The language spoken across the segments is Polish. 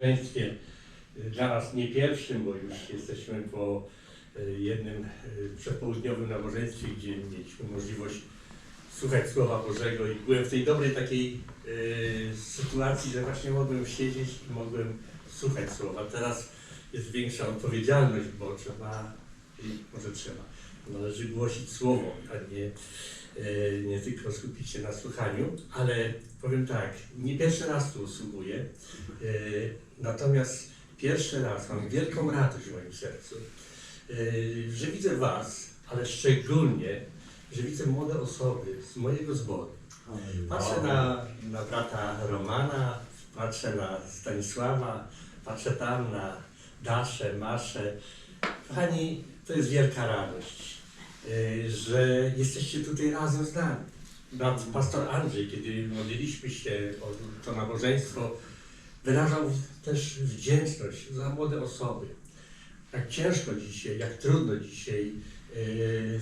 nabożeństwie. Dla nas nie pierwszym, bo już jesteśmy po e, jednym e, przedpołudniowym nabożeństwie, gdzie mieliśmy możliwość słuchać Słowa Bożego i byłem w tej dobrej takiej e, sytuacji, że właśnie mogłem siedzieć i mogłem słuchać Słowa. Teraz jest większa odpowiedzialność, bo trzeba, może trzeba, należy głosić Słowo, a nie, e, nie tylko skupić się na słuchaniu, ale powiem tak, nie pierwszy raz tu usługuję, e, natomiast pierwszy raz mam wielką radość w moim sercu, e, że widzę Was, ale szczególnie, że widzę młode osoby z mojego zboru. Patrzę na, na brata Romana, patrzę na Stanisława, patrzę tam na Daszę, Maszę. Kochani, to jest wielka radość, y, że jesteście tutaj razem z nami. Pastor Andrzej, kiedy modliliśmy się o to nabożeństwo, wyrażał też wdzięczność za młode osoby. Jak ciężko dzisiaj, jak trudno dzisiaj y,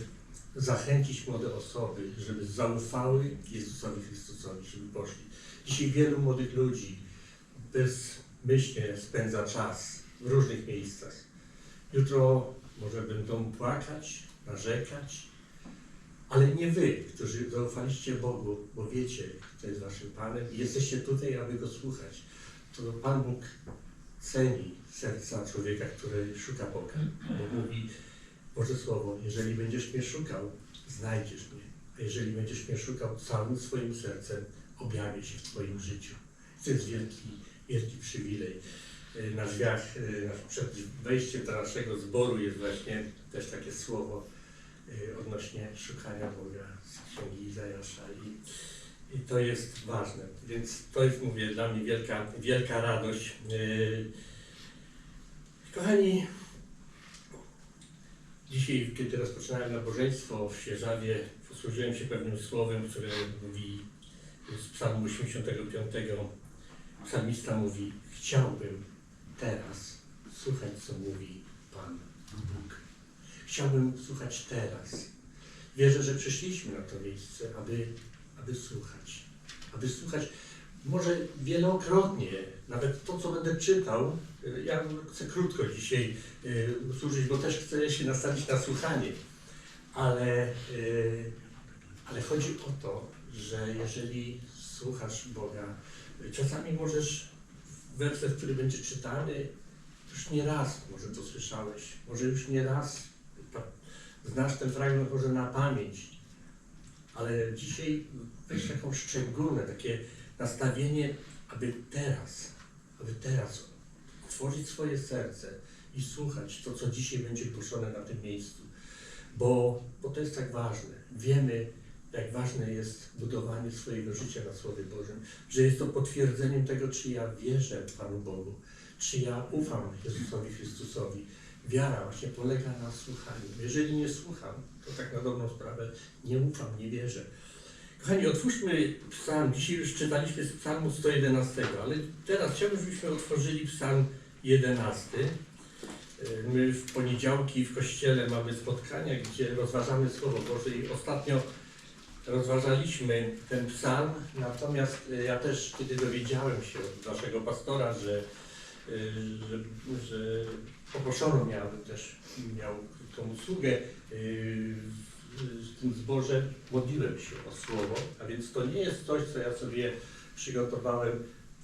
zachęcić młode osoby, żeby zaufały Jezusowi Chrystusowi, żeby poszli. Dzisiaj wielu młodych ludzi bezmyślnie spędza czas w różnych miejscach. Jutro może będą płakać, narzekać, ale nie wy, którzy zaufaliście Bogu, bo wiecie, kto jest waszym Panem i jesteście tutaj, aby Go słuchać. To Pan Bóg ceni serca człowieka, który szuka Boga, bo mówi Boże Słowo, jeżeli będziesz mnie szukał, znajdziesz mnie. A jeżeli będziesz mnie szukał całym swoim sercem, objawię się w Twoim życiu. To jest wielki, wielki przywilej. Na drzwiach, przed wejściem do naszego zboru jest właśnie też takie słowo odnośnie szukania Boga z Księgi Izajasza i, i to jest ważne. Więc to jest, mówię, dla mnie wielka, wielka radość. E, Kochani, Dzisiaj, kiedy rozpoczynałem nabożeństwo w Świeżawie, posłużyłem się pewnym słowem, które mówi z psalmu 85. Psalmista mówi, chciałbym teraz słuchać, co mówi Pan Bóg. Chciałbym słuchać teraz. Wierzę, że przyszliśmy na to miejsce, aby, aby słuchać. Aby słuchać może wielokrotnie, nawet to, co będę czytał, y, ja chcę krótko dzisiaj y, usłużyć, bo też chcę się nastawić na słuchanie, ale, y, ale chodzi o to, że jeżeli słuchasz Boga, czasami możesz werset, który będzie czytany, już nie raz może to słyszałeś, może już nie raz znasz ten fragment może na pamięć, ale dzisiaj weź taką szczególne, takie nastawienie, aby teraz, aby teraz otworzyć swoje serce i słuchać to, co dzisiaj będzie głoszone na tym miejscu. Bo, bo to jest tak ważne. Wiemy, jak ważne jest budowanie swojego życia na Słowie Bożym, że jest to potwierdzeniem tego, czy ja wierzę Panu Bogu, czy ja ufam Jezusowi Chrystusowi. Wiara właśnie polega na słuchaniu. Jeżeli nie słucham, to tak na dobrą sprawę nie ufam, nie wierzę. Kochani, otwórzmy psalm. Dzisiaj już czytaliśmy z psalmu 111, ale teraz chciałbym, żebyśmy otworzyli psalm 11. Y, My w poniedziałki w kościele mamy spotkania, gdzie rozważamy Słowo Boże i ostatnio rozważaliśmy ten psalm, natomiast y, ja też, kiedy dowiedziałem się od naszego pastora, że, że, że poproszono mnie, abym też miał tą usługę y, w- tym zborze, modliłem się o Słowo, a więc to nie jest coś, co ja sobie przygotowałem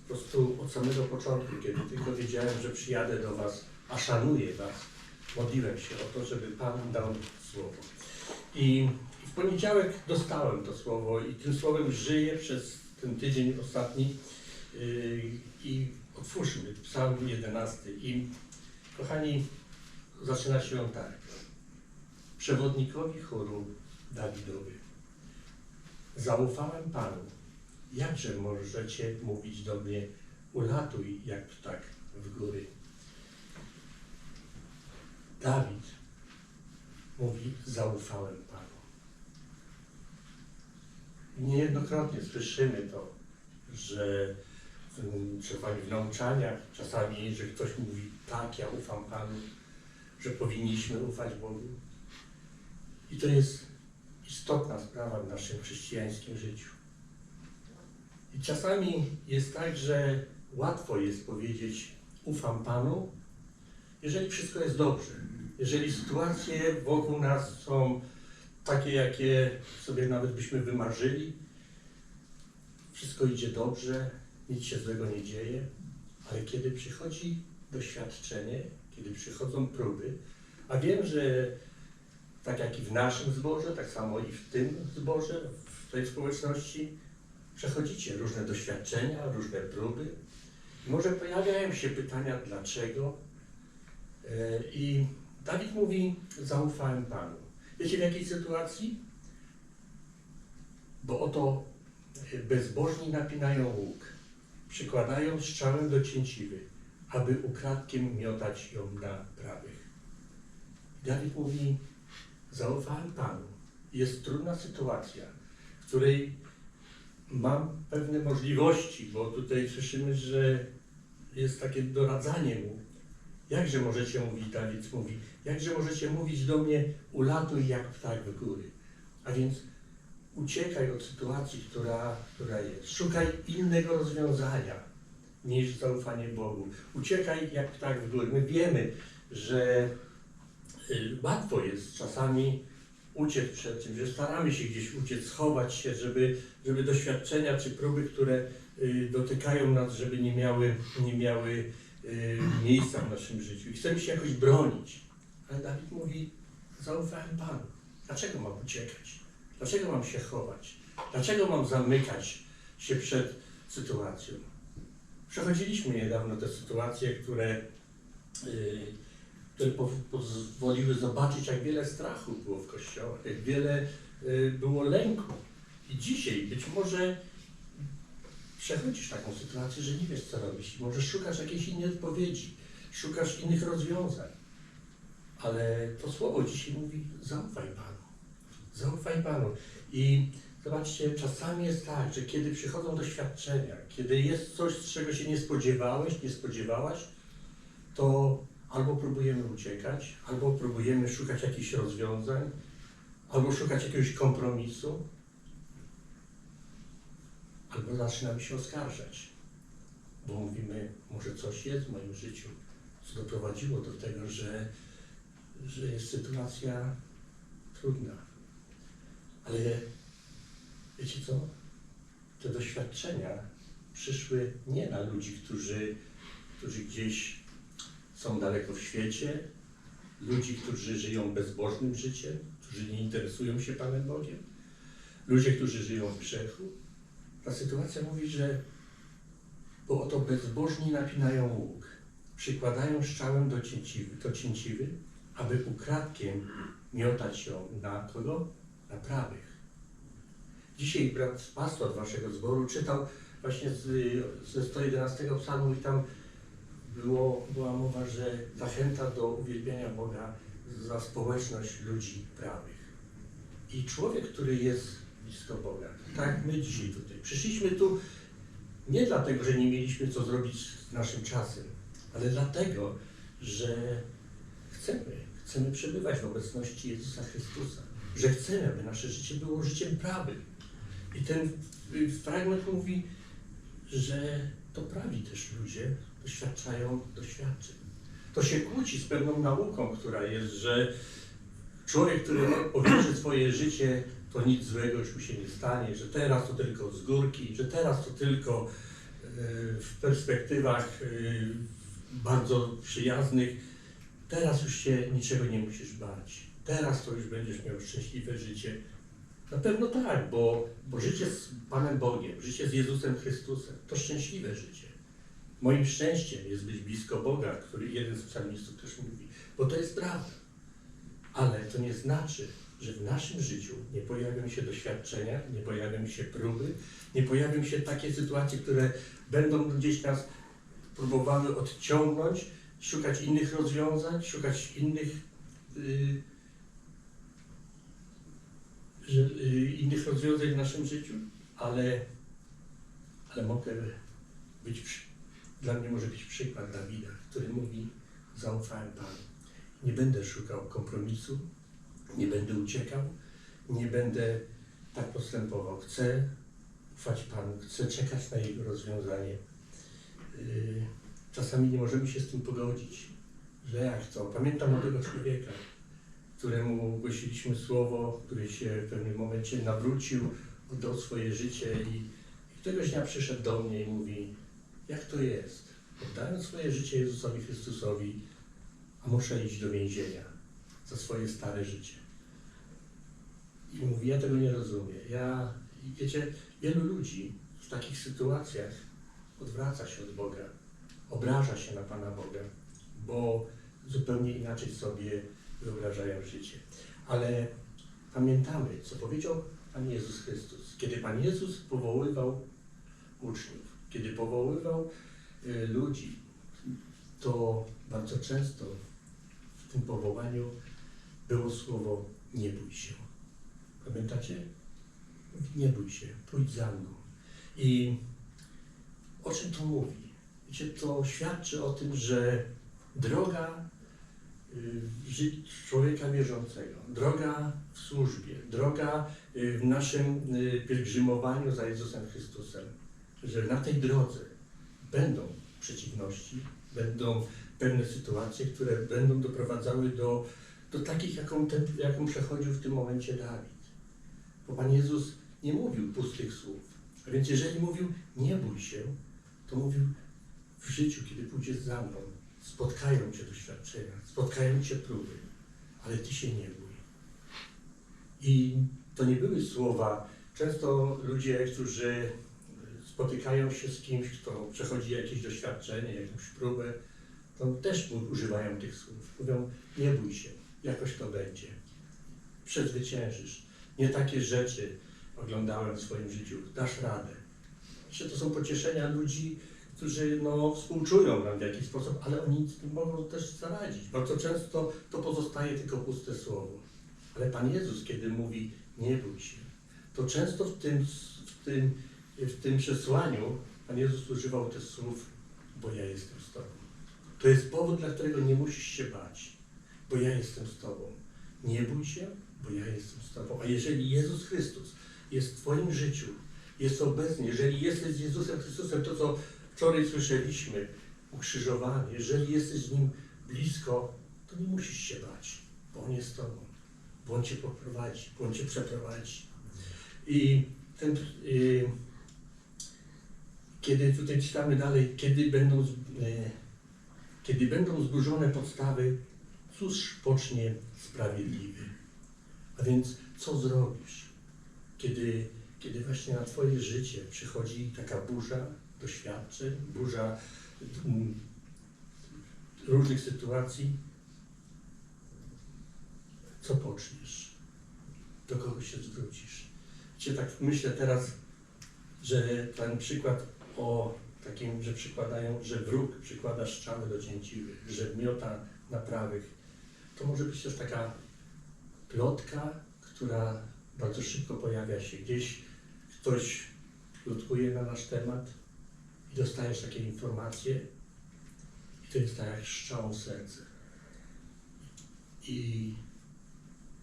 po prostu od samego początku, kiedy tylko wiedziałem, że przyjadę do Was, a szanuję Was, modliłem się o to, żeby Pan dał Słowo. I w poniedziałek dostałem to Słowo i tym Słowem żyję przez ten tydzień ostatni Yy, i otwórzmy Psalm 11 i kochani, zaczyna się on tak. Przewodnikowi chóru Dawidowy. Zaufałem Panu. Jakże możecie mówić do mnie, ulatuj jak ptak w góry. Dawid mówi, zaufałem Panu. Niejednokrotnie słyszymy to, że czasami w nauczaniach, czasami, że ktoś mówi, tak, ja ufam Panu, że powinniśmy ufać Bogu. I to jest istotna sprawa w naszym chrześcijańskim życiu. I czasami jest tak, że łatwo jest powiedzieć, ufam Panu, jeżeli wszystko jest dobrze. Jeżeli sytuacje wokół nas są takie, jakie sobie nawet byśmy wymarzyli, wszystko idzie dobrze, nic się złego nie dzieje, ale kiedy przychodzi doświadczenie, kiedy przychodzą próby, a wiem, że tak jak i w naszym zborze, tak samo i w tym zborze, w tej społeczności, przechodzicie różne doświadczenia, różne próby. Może pojawiają się pytania, dlaczego. E, I Dawid mówi, zaufałem Panu. Wiecie w jakiej sytuacji? Bo oto bezbożni napinają łuk, przykładają strzałę do cięciwy, aby ukradkiem miotać ją na prawych. Dawid mówi, zaufałem Panu. Jest trudna sytuacja, w której mam pewne możliwości, bo tutaj słyszymy, że jest takie doradzanie mu. Jakże możecie mówić, Dawid mówi, jakże możecie mówić do mnie, ulatuj jak ptak w góry. A więc uciekaj od sytuacji, która, która jest. Szukaj innego rozwiązania niż zaufanie Bogu. Uciekaj jak ptak w góry. My wiemy, że y, łatwo jest czasami uciec przed czymś, że staramy się gdzieś uciec, schować się, żeby, żeby doświadczenia czy próby, które y, dotykają nas, żeby nie miały, nie miały y, miejsca w naszym życiu. I chcemy się jakoś bronić. Ale Dawid mówi, zaufałem Panu. Dlaczego mam uciekać? Dlaczego mam się chować? Dlaczego mam zamykać się przed sytuacją? Przechodziliśmy niedawno te sytuacje, które, yy, które po, pozwoliły zobaczyć, jak wiele strachu było w kościołach, jak wiele yy, było lęku. I dzisiaj być może przechodzisz taką sytuację, że nie wiesz, co robić. Może szukasz jakiejś innej odpowiedzi, szukasz innych rozwiązań. Ale to słowo dzisiaj mówi: zaufaj Panu. Zaufaj Panu. I zobaczcie, czasami jest tak, że kiedy przychodzą doświadczenia, kiedy jest coś, czego się nie spodziewałeś, nie spodziewałaś, to albo próbujemy uciekać, albo próbujemy szukać jakichś rozwiązań, albo szukać jakiegoś kompromisu, albo zaczynamy się oskarżać, bo mówimy, może coś jest w moim życiu, co doprowadziło do tego, że, że jest sytuacja trudna. Ale wiecie co? Te doświadczenia przyszły nie na ludzi, którzy, którzy gdzieś są daleko w świecie, ludzi, którzy żyją bezbożnym życiem, którzy nie interesują się Panem Bogiem, ludzie, którzy żyją w grzechu. Ta sytuacja mówi, że bo oto bezbożni napinają łuk, przykładają strzałę do cięciwy, do cięciwy aby ukradkiem miotać ją na kogo? Na prawych. Dzisiaj brat pastor waszego zboru czytał właśnie z, ze 111 psalmu i tam było, była mowa, że zachęta do uwielbiania Boga za społeczność ludzi prawych. I człowiek, który jest blisko Boga, tak my dzisiaj tutaj, przyszliśmy tu nie dlatego, że nie mieliśmy co zrobić z naszym czasem, ale dlatego, że chcemy, chcemy przebywać w obecności Jezusa Chrystusa, że chcemy, aby nasze życie było życiem prawym. I ten y, fragment mówi, że to prawi też ludzie doświadczają doświadczeń. To się kłóci z pewną nauką, która jest, że człowiek, który powierzy swoje życie, to nic złego już mu się nie stanie, że teraz to tylko z górki, że teraz to tylko y, w perspektywach y, bardzo przyjaznych, teraz już się niczego nie musisz bać. Teraz to już będziesz miał szczęśliwe życie. Na pewno tak, bo, bo życie z Panem Bogiem, życie z Jezusem Chrystusem to szczęśliwe życie. Moim szczęściem jest być blisko Boga, który jeden z psalmistów też mówi, bo to jest prawda. Ale to nie znaczy, że w naszym życiu nie pojawią się doświadczenia, nie pojawią się próby, nie pojawią się takie sytuacje, które będą gdzieś nas próbowały odciągnąć, szukać innych rozwiązań, szukać innych, yy, innych rozwiązań w naszym życiu, ale, ale mogę być, dla mnie może być przykład Dawida, który mówi, zaufałem Panu. Nie będę szukał kompromisu, nie będę uciekał, nie będę tak postępował. Chcę ufać Panu, chcę czekać na Jego rozwiązanie. Yy, czasami nie możemy się z tym pogodzić, że jak to. Pamiętam młodego człowieka, któremu głosiliśmy słowo, który się w pewnym momencie nawrócił, oddał swoje życie i, któregoś dnia przyszedł do mnie i mówi, jak to jest? Oddałem swoje życie Jezusowi Chrystusowi, a muszę iść do więzienia za swoje stare życie. I mówi, ja tego nie rozumiem. Ja, wiecie, wielu ludzi w takich sytuacjach odwraca się od Boga, obraża się na Pana Boga, bo zupełnie inaczej sobie wyobrażają życie. Ale pamiętamy, co powiedział Pan Jezus Chrystus. Kiedy Pan Jezus powoływał uczniów, kiedy powoływał y, ludzi, to bardzo często w tym powołaniu było słowo nie bój się. Pamiętacie? Nie bój się, pójdź za mną. I o czym to mówi? Wiecie, to świadczy o tym, że droga człowieka wierzącego, droga w służbie, droga y, w naszym y, pielgrzymowaniu za Jezusem Chrystusem, że na tej drodze będą przeciwności, będą pewne sytuacje, które będą doprowadzały do, do takich, jaką, ten, jaką przechodził w tym momencie Dawid. Bo Pan Jezus nie mówił pustych słów. A więc jeżeli mówił nie bój się, to mówił w życiu, kiedy pójdziesz za mną, spotkają Cię doświadczenia, spotkają Cię próby, ale Ty się nie bój. I to nie były słowa, często ludzie, którzy spotykają się z kimś, kto przechodzi jakieś doświadczenie, jakąś próbę, to też używają tych słów. Mówią, nie bój się, jakoś to będzie. Przezwyciężysz. Nie takie rzeczy oglądałem w swoim życiu. Dasz radę. Myślę, to są pocieszenia ludzi, którzy no, współczują nam w jakiś sposób, ale oni mogą też zaradzić. Bardzo często to pozostaje tylko puste słowo. Ale Pan Jezus, kiedy mówi nie bój się, to często w tym, w tym, w tym przesłaniu Pan Jezus używał tych słów, bo ja jestem z Tobą. To jest powód, dla którego nie musisz się bać, bo ja jestem z Tobą. Nie bój się, bo ja jestem z Tobą. A jeżeli Jezus Chrystus jest w Twoim życiu, jest obecny, jeżeli jesteś z Jezusem Chrystusem, to co wczoraj słyszeliśmy, ukrzyżowany, jeżeli jesteś z Nim blisko, to nie musisz się bać, bo On jest z Tobą, bo On Cię poprowadzi, bo On Cię przeprowadzi. I ten, y, kiedy tutaj czytamy dalej, kiedy będą, y, kiedy będą zburzone podstawy, cóż pocznie sprawiedliwy? A więc co zrobisz, kiedy, kiedy właśnie na Twoje życie przychodzi taka burza doświadczeń, burza różnych sytuacji? Co poczniesz? Do kogo się zwrócisz? Cię tak myślę teraz, że ten przykład o takim, że przykładają, że wróg przykłada strzały do cięciwy, że miota na prawych. To może być też taka plotka, która bardzo szybko pojawia się gdzieś. Ktoś plotkuje na nasz temat i dostajesz takie informacje i to jest tak jak strzał serce. I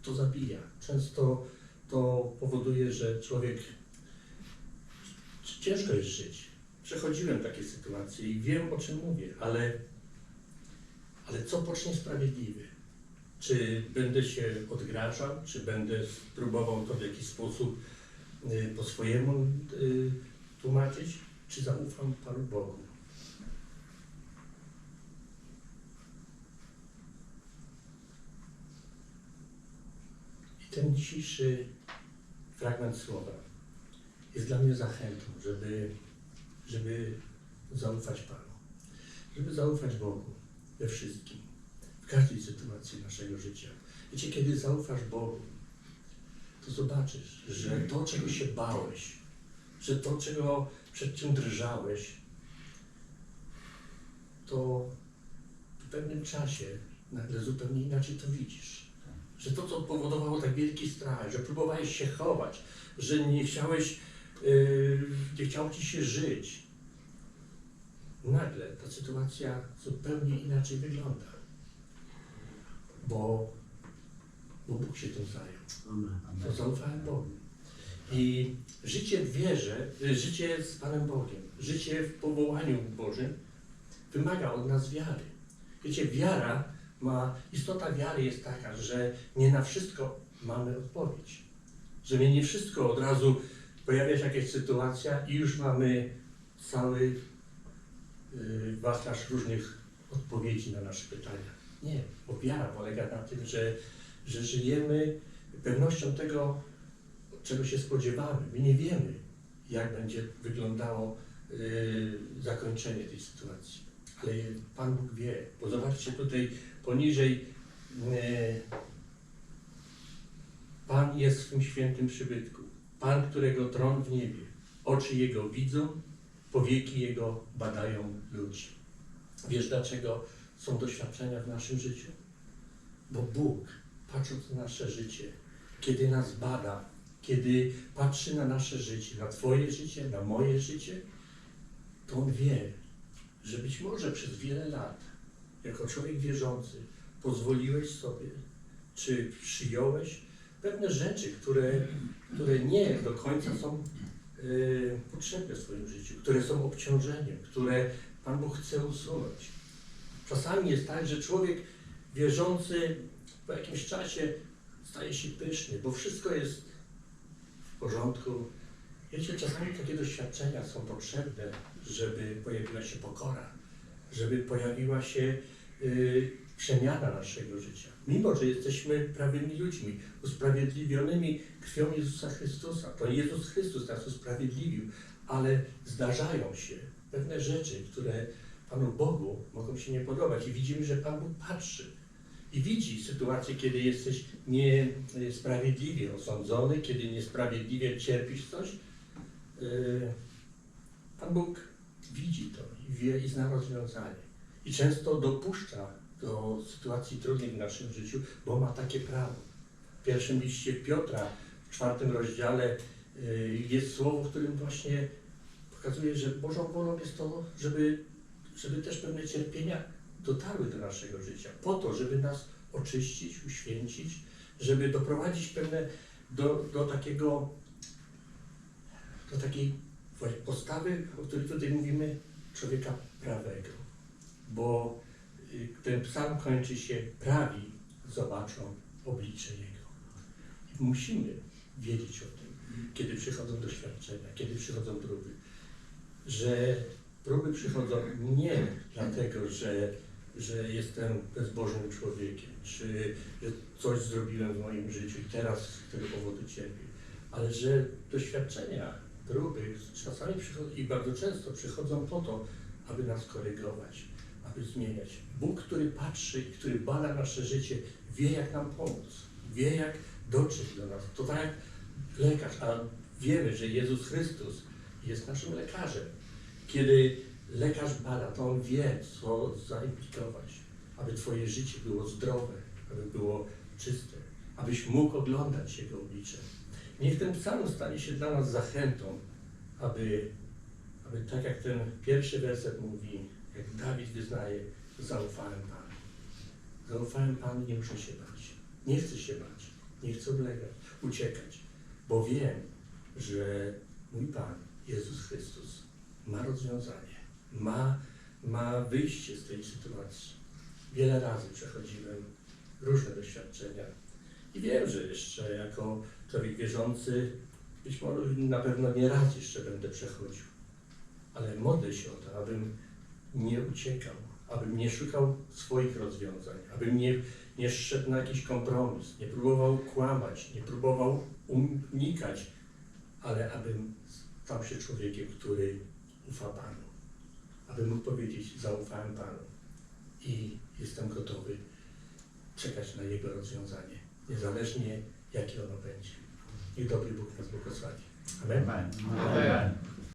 to zabija. Często to powoduje, że człowiek ciężko jest żyć. Przechodziłem takie sytuacje i wiem o czym mówię, ale, ale co pocznie sprawiedliwy? Czy będę się odgrażał, czy będę próbował to w jakiś sposób y, po swojemu y, tłumaczyć, czy zaufam Panu Bogu? I ten dzisiejszy fragment słowa jest dla mnie zachętą, żeby, żeby zaufać Panu, żeby zaufać Bogu we wszystkim, w każdej sytuacji naszego życia. Wiecie, kiedy zaufasz Bogu, to zobaczysz, że to, czego się bałeś, że to, czego, przed czym drżałeś, to w pewnym czasie nagle zupełnie inaczej to widzisz. Że to, co powodowało tak wielki strach, że próbowałeś się chować, że nie chciałeś, yy, nie chciało ci się żyć. Nagle ta sytuacja zupełnie inaczej wygląda. Bo, bo Bóg się tym zajął. To zaufałem Bogu. I życie w wierze, y, życie z Panem Bogiem, życie w powołaniu Bożym wymaga od nas wiary. Wiecie, wiara ma, istota wiary jest taka, że nie na wszystko mamy odpowiedź. Że nie wszystko od razu pojawia się jakaś sytuacja i już mamy cały yy, wachlarz różnych odpowiedzi na nasze pytania. Nie, bo wiara polega na tym, że, że żyjemy pewnością tego, czego się spodziewamy. My nie wiemy, jak będzie wyglądało yy, zakończenie tej sytuacji. Ale Pan Bóg wie, bo zobaczcie tutaj poniżej yy, Pan jest w tym świętym przybytku. Pan, którego tron w niebie. Oczy Jego widzą, powieki Jego badają ludzi. Wiesz dlaczego są doświadczenia w naszym życiu? Bo Bóg, patrząc na nasze życie, kiedy nas bada, kiedy patrzy na nasze życie, na Twoje życie, na moje życie, to On wie, że być może przez wiele lat, jako człowiek wierzący, pozwoliłeś sobie, czy przyjąłeś pewne rzeczy, które, które nie do końca są y, potrzebne w swoim życiu, które są obciążeniem, które Pan Bóg chce usunąć. Czasami jest tak, że człowiek wierzący po jakimś czasie staje się pyszny, bo wszystko jest w porządku. Wiecie, czasami takie doświadczenia są potrzebne, żeby pojawiła się pokora, żeby pojawiła się y, przemiana naszego życia. Mimo, że jesteśmy prawymi ludźmi, usprawiedliwionymi krwią Jezusa Chrystusa. To Jezus Chrystus nas usprawiedliwił, ale zdarzają się pewne rzeczy, które Panu Bogu mogą się nie podobać i widzimy, że Pan Bóg patrzy i widzi sytuację, kiedy jesteś niesprawiedliwie osądzony, kiedy niesprawiedliwie cierpisz coś. Yy, Pan Bóg widzi to i wie i zna rozwiązanie. I często dopuszcza do sytuacji trudnych w naszym życiu, bo ma takie prawo. W pierwszym liście Piotra, w czwartym rozdziale yy, jest słowo, w którym właśnie pokazuje, że Bożą wolą jest to, żeby, żeby też pewne cierpienia dotarły do naszego życia, po to, żeby nas oczyścić, uświęcić, żeby doprowadzić pewne do, do takiego, do takiej postawy, o której tutaj mówimy, człowieka prawego. Bo y, ten psalm kończy się prawi zobaczą oblicze Jego. I musimy wiedzieć o tym, kiedy przychodzą doświadczenia, kiedy przychodzą próby, że próby przychodzą nie dlatego, że że jestem bezbożnym człowiekiem, czy że coś zrobiłem w moim życiu i teraz z tego powodu cierpię, ale że doświadczenia, próby czasami przychodzą i bardzo często przychodzą po to, aby nas korygować, aby zmieniać. Bóg, który patrzy który bada nasze życie, wie jak nam pomóc, wie jak dotrzeć do nas. To tak jak lekarz, a wiemy, że Jezus Chrystus jest naszym lekarzem. Kiedy lekarz bada, to on wie, co zaimplikować, aby Twoje życie było zdrowe, aby było czyste, abyś mógł oglądać Jego oblicze. Niech ten psalm stanie się dla nas zachętą, aby, aby tak jak ten pierwszy werset mówi, jak Dawid wyznaje, zaufałem Panu. Zaufałem Panu, nie muszę się bać. Nie chcę się bać, nie chcę odlegać, uciekać, bo wiem, że mój Pan, Jezus Chrystus, ma rozwiązanie ma, ma wyjście z tej sytuacji. Wiele razy przechodziłem różne doświadczenia i wiem, że jeszcze jako człowiek wierzący być może na pewno nie raz jeszcze będę przechodził. Ale modlę się o to, abym nie uciekał, abym nie szukał swoich rozwiązań, abym nie, nie szedł na jakiś kompromis, nie próbował kłamać, nie próbował unikać, ale abym stał się człowiekiem, który ufa Panu aby mógł powiedzieć, zaufałem Panu i jestem gotowy czekać na Jego rozwiązanie, niezależnie jakie ono będzie. Niech dobry Bóg nas błogosławi. Amen. Amen. Amen.